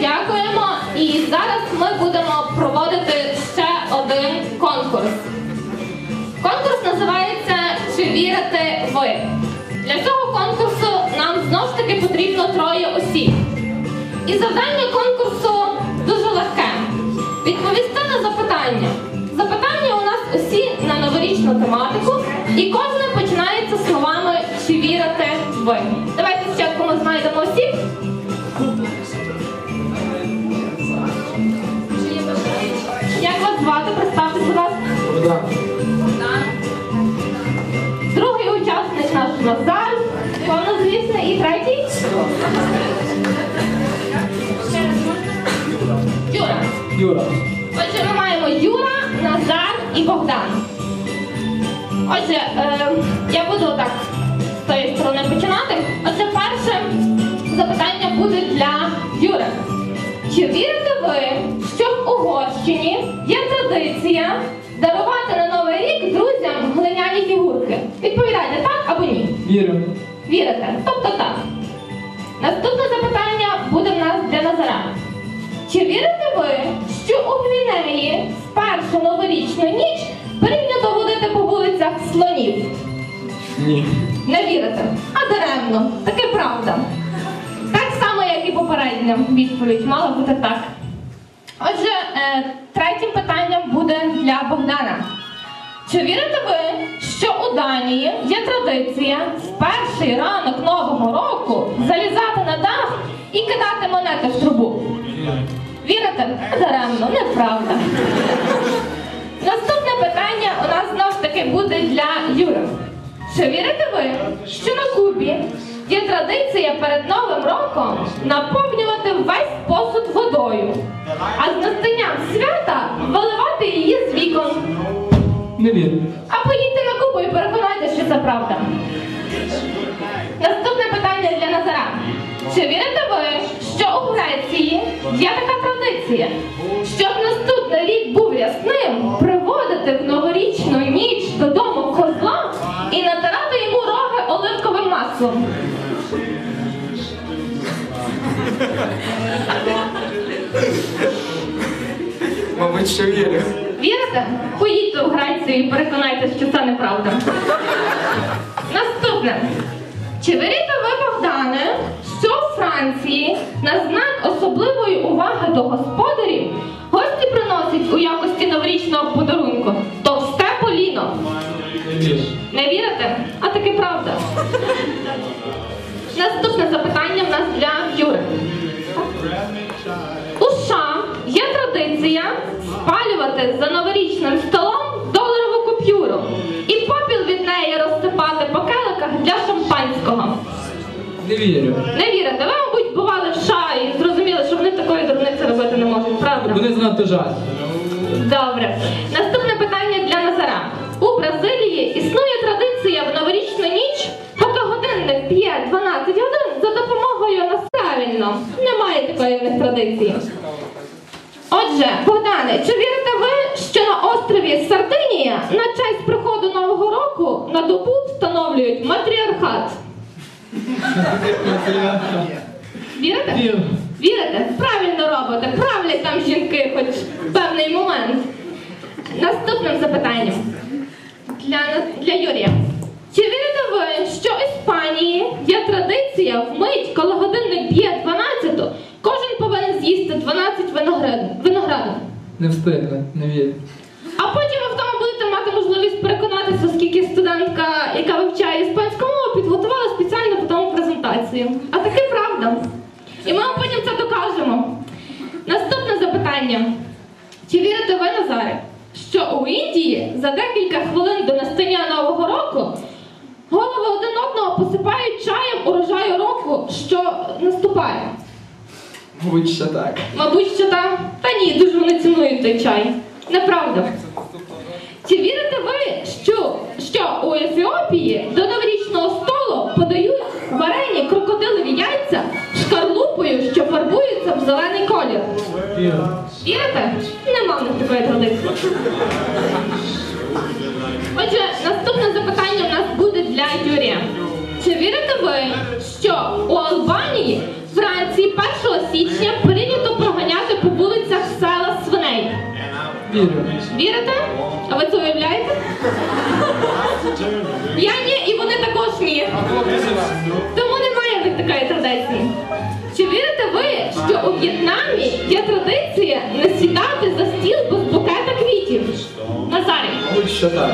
Дякуємо. І зараз ми будемо проводити ще один конкурс. Конкурс називається Чи вірите ви? Для цього конкурсу нам знову ж таки потрібно троє осіб. І завдання конкурсу дуже легке. Відповісти на запитання. Запитання у нас усі на новорічну тематику, і кожне починається словами Чи вірите ви? Давайте спочатку ми знайдемо осіб. Наш Назар, повнозвісний і третій. Юра. Юра. Отже, ми маємо Юра, Назар і Богдан. Отже, е, я буду так з тої сторони починати. Отже, перше запитання буде для Юри. Чи вірите ви, що в Угорщині є традиція дарувати на Новий рік друзям глиняні фігурки? Відповідайте так або ні. Вірю. Вірите? Тобто так. Наступне запитання буде в нас для Назара. Чи вірите ви, що у Гвінеї в першу новорічну ніч прийнято водити по вулицях слонів? Ні. Не вірите? А даремно. Таке правда. Так само, як і попередня відповідь, мала бути так. Отже, е, третім питанням буде. Чи вірите ви, що у Данії є традиція в перший ранок Нового року залізати на дах і кидати монети в трубу? Вірите? Даремно, неправда. Наступне питання у нас знов ж таки буде для Юри. Чи вірите ви, що на Кубі є традиція перед Новим роком наповнювати весь посуд водою, а з правда. Наступне питання для Назара. Чи вірите ви, що у Греції є така традиція, щоб наступний рік був ясним, приводити в новорічну ніч додому козла і натирати йому роги оливковим маслом? Мабуть, що вірю. Вірите? Поїдьте у Грецію і переконайтеся, що це неправда. Наступне. Чи вірите ви, Богдане, що в Франції на знак особливої уваги до господарів гості приносять у якості новорічного подарунку товсте поліно? Не вірите? А таки правда. Наступне запитання в нас для спалювати за новорічним столом доларову купюру і попіл від неї розсипати по келиках для шампанського. Не вірю. Не вірите? Ви, мабуть, бували в США і зрозуміли, що вони такої дурниці робити не можуть, правда? Вони занадто жаль. Добре. Наступне питання для Назара. У Бразилії існує традиція в новорічну ніч, поки годинник п'є 12 годин за допомогою нас. Немає такої в них традиції. Отже, Богдане, чи вірите ви, що на острові Сардинія на честь приходу Нового року на добу встановлюють матріархат? Вірите? Вірите? Правильно робите, правлять там жінки хоч певний момент. Наступним запитанням для, для Юрія. Чи вірите ви, що в Іспанії є традиція вмить, коли годинник б'є 12, кожен повинен з'їсти 12 винограду? винограду? Не встигли. Не вірю. А потім ви в тому будете мати можливість переконатися, оскільки студентка, яка вивчає іспанську мову, підготувала спеціально по тому презентацію. А таки правда. І ми вам потім це докажемо. Наступне запитання. Чи вірите ви, Назаре, що у Індії за декілька хвилин до настання Нового року голови один одного посипають чаєм урожаю року, що наступає? Мабуть, що так. Мабуть, що так. Та ні, дуже вони цінують той чай. Неправда. Чи вірите ви, що, що у Ефіопії до новорічного столу подають варені крокодилові яйця шкарлупою, що фарбуються в зелений колір? Вірите? Нема в них такої традиції. Отже, наступне Вірю. Вірите? А ви це уявляєте? Я ні, і вони також ні. Тому немає в них такої традиції. Чи вірите ви, що у В'єтнамі є традиція не сідати за стіл без букета квітів? Назарій. Що так.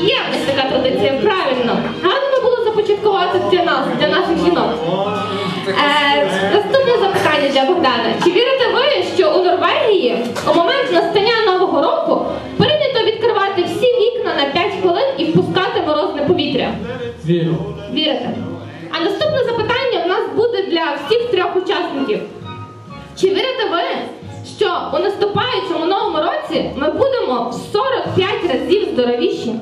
Є в них така традиція, правильно. Гарно було започаткувати для нас, для наших жінок. Е, наступне запитання для Богдана. Чи вірите ви, що у Норвегії у момент трьох. Чи вірите ви, що у наступаючому новому році ми будемо в 45 разів здоровіші,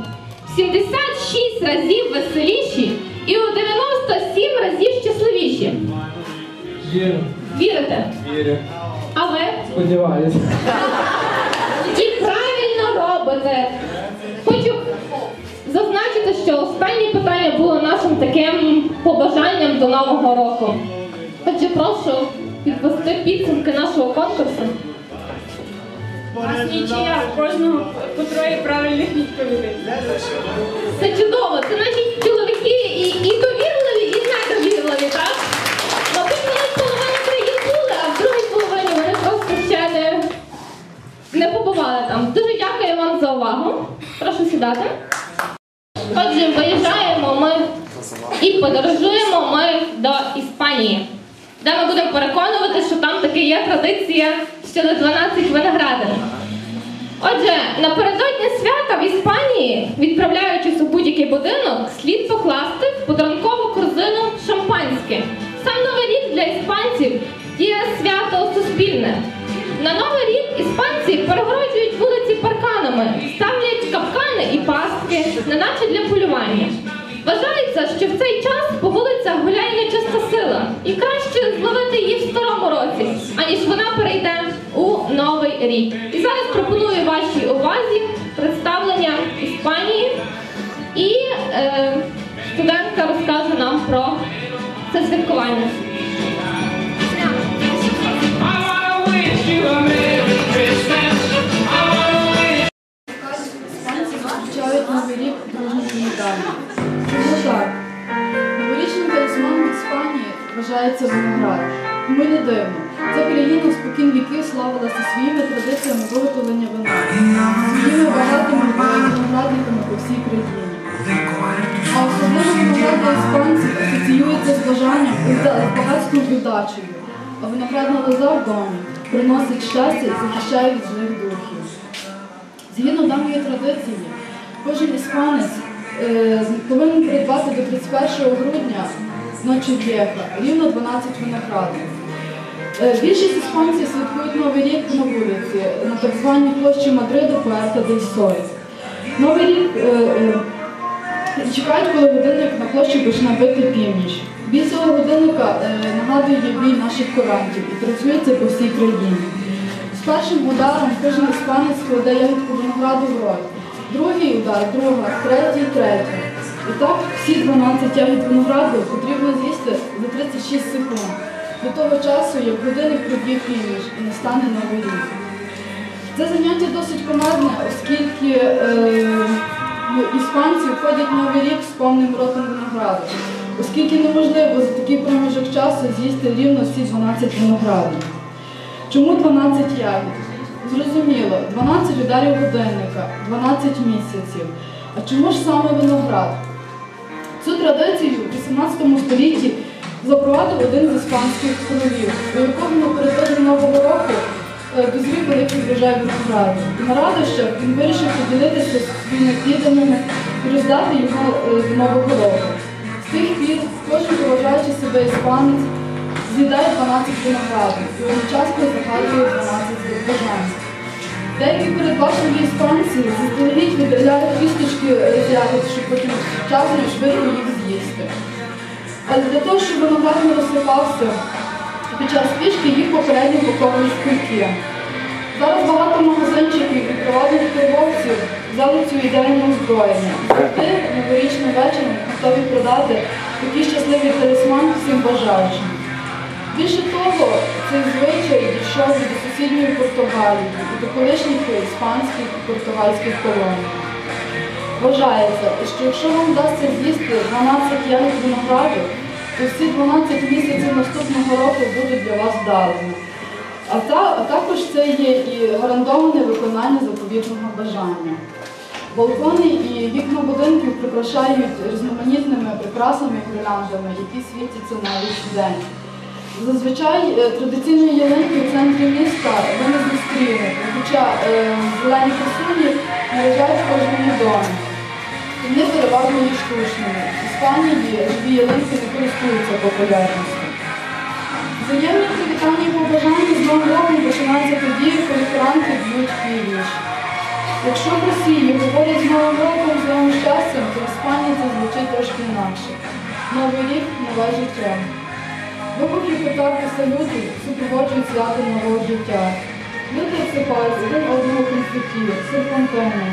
в 76 разів веселіші і у 97 разів щасливіші? Вірю. Вірите? Вірю. А ви? Сподіваюся. І правильно робите. Хочу зазначити, що останнє питання було нашим таким побажанням до нового року. Отже, прошу підвести підсумки нашого конкурсу. У нас нічия, в кожного по троє правильних відповідей. Це чудово. Це наші чоловіки і, і довірливі, і недовірливі, так? Мабуть, вони в половині країн були, а в другій половині вони просто ще не, не побували там. Дуже дякую вам за увагу. Прошу сідати. Отже, виїжджаємо ми і подорожуємо ми до Іспанії, де ми будемо переконувати, що там таки є традиція щодо 12 виноградин. Отже, напередодні свята в Іспанії, відправляючись у будь-який будинок, слід покласти в подарункову корзину шампанське. Сам новий рік для іспанців є свято суспільне. На новий рік іспанці перегороджують вулиці парканами, ставлять капкани і пастки, неначе для полювання. Вважається, що в цей час по вулицях гуляє нечиста сила, і краще зловити її в старому році, аніж вона перейде у новий рік. І зараз пропоную вашій увазі представлення Іспанії, і е, студентка розкаже нам про це святкування. Для іспанців асоціюється з бажанням і з багатством вдачею. А виноградна лоза приносить щастя і захищає від злих духів. Згідно даної традиції, кожен іспанець е, повинен придбати до 31 грудня ночі в'єха рівно 12 виноградів. Е, більшість іспанців святкують Новий рік на вулиці, на так званій площі Мадриду Пуерта дель Соль. Новий рік е, е, чекають, коли годинник на площі почне бити північ. Бій цього годинника е, нагадує бій наших корантів і працюється по всій країні. З першим ударом кожен іспанець кладе ягідку винограду в рот. Другий удар, друга, третій, третя. І так всі 12 ягід винограду потрібно з'їсти за 36 секунд. До того часу, як годинник проб'є фініш і настане новий рік. Це заняття досить командне, оскільки е, іспанці входять новий рік з повним ротом винограду, оскільки неможливо за такий проміжок часу з'їсти рівно всі 12 виноградів. Чому 12 ягід? Зрозуміло, 12 ударів годинника, 12 місяців. А чому ж саме виноград? Цю традицію у 18 столітті запровадив один з іспанських королів, у якого напередодні Нового року е, дозрів великий врожай винограду. На радощах він вирішив поділитися своїми підданими і роздати його Нового року. З тих пір кожен поважаючи себе іспанець з'їдає 12 виноградів і одночасно загадує 12 бажань. Деякі передбачені іспанці заздалегідь видаляють кісточки ягод, щоб потім вчасно і швидко їх з'їсти. Але для того, щоб виноград не розсипався, під час пішки їх попередньо упаковують в кульки. Зараз багато магазинчиків і приватних торговців взяли цю ідею на озброєння. Завжди новорічним вечором готові продати такий щасливий талісман всім бажаючим. Більше того, цей звичай дійшов до сусідньої Португалії і до колишніх іспанських і португальських колоній. Вважається, що якщо вам вдасться з'їсти 12 ягід винограду, всі 12 місяців наступного року будуть для вас вдалими. А, та, а також це є і гарантоване виконання заповітного бажання. Балкони і вікна будинків прикрашають різноманітними прикрасами і гірляндами, які світяться на весь день. Зазвичай е, традиційної ялинки в центрі міста ви не зустрінете, хоча е, зелені красуні належать в кожному домі. Вони переважно є штучними. Іспанії живі ялинки не користуються популярністю. Взаємні привітання і побажання з Новим роком починаються тоді, коли франки б'ють північ. Якщо в Росії говорять з Новим роком, з новим щастям, то в Іспанії це звучить трошки інакше. Новий рік нове життя. Вибухи петард та салютів супроводжують свято нового життя. Люди обсипають один одного конфеті, серпантином.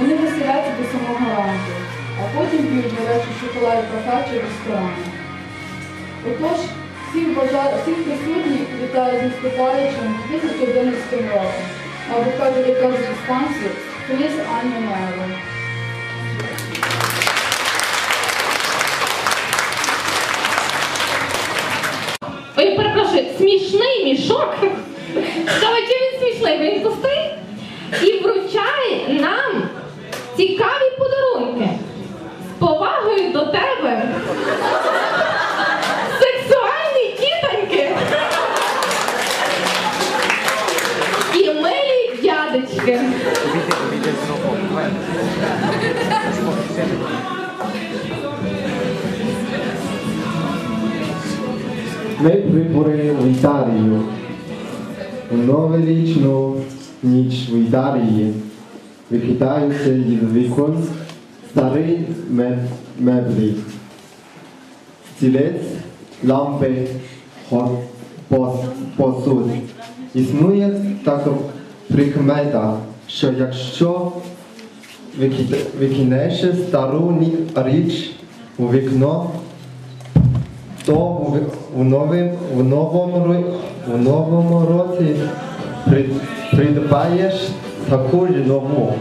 Вони веселяться до самого ранку, а потім п'ють гарячу шоколад кафе чи ресторани. Отож, всіх, бажа... всіх присутніх вітаю з наступаючим 2011 роком. Або кажуть, як кажуть іспанці, Феліс Аня Нево. Ой, перепрошую, смішний мішок. Чим він смішний? Він пустий і вручає нам цікаві подарунки. З повагою до тебе. Сексуальні тітоньки. І милі дядечки. Ми прибули в Італію. У новорічну ніч в Італії викидаються із вікон старі меб- меблі. Стілець, лампи, посуд. Існує така прикмета, що якщо викинеш стару річ у вікно, то у, новим, у, новому, у новому році при- придбаєш таку ж нову.